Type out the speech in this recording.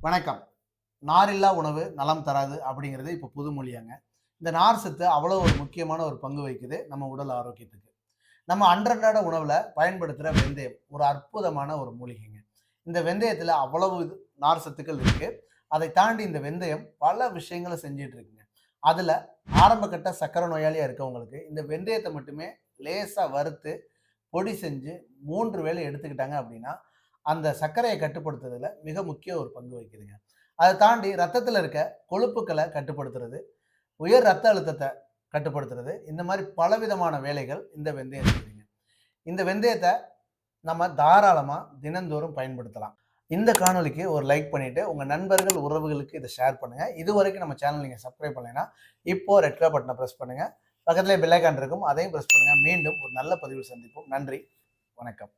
வணக்கம். நாரில்லா உணவு நலம் தராது அப்படிங்கிறது இப்போ புது மொழியாங்க இந்த நார் சத்து அவ்வளோ ஒரு முக்கியமான ஒரு பங்கு வகிக்குது நம்ம உடல் ஆரோக்கியத்துக்கு. நம்ம அன்றன்றாட உணவில் பயன்படுத்துகிற வெந்தயம் ஒரு அற்புதமான ஒரு மூலிகைங்க. இந்த வெந்தயத்தில் அவ்வளவு இது- நார் சத்துக்கள் இருக்குது அதை தாண்டி இந்த வெந்தயம் பல விஷயங்களை செஞ்சிட்டு இருக்குங்க. அதில் ஆரம்பக்கட்ட சக்கரை நோயாளியாக இருக்கவங்களுக்கு இந்த வெந்தயத்தை மட்டுமே லேசாக வறுத்து பொடி செஞ்சு மூன்று வேளை எடுத்துக்கிட்டாங்க அப்படின்னா அந்த சர்க்கரையை கட்டுப்படுத்துறதுல மிக முக்கிய ஒரு பங்கு வகிக்குதுங்க. அதை தாண்டி ரத்தத்தில் இருக்க கொழுப்புக்களை கட்டுப்படுத்துறது உயர் ரத்த அழுத்தத்தை கட்டுப்படுத்துறது இந்த மாதிரி பலவிதமான வேலைகள் இந்த வெந்தயம் இருக்குதுங்க இந்த வெந்தயத்தை நம்ம தாராளமாக தினந்தோறும் பயன்படுத்தலாம். இந்த காணொளிக்கு ஒரு லைக் பண்ணிவிட்டு உங்கள் நண்பர்கள் உறவுகளுக்கு இதை ஷேர் பண்ணுங்கள் இது வரைக்கும் நம்ம சேனல் நீங்கள் சப்ஸ்கிரைப் பண்ணலைன்னா இப்போது ரெட் கலர் பட்டனை ப்ரெஸ் பண்ணுங்கள் பக்கத்துலேயே பெல் இருக்கும். அதையும் ப்ரெஸ் பண்ணுங்கள் மீண்டும் ஒரு நல்ல பதிவில் சந்திப்போம். நன்றி. வணக்கம்.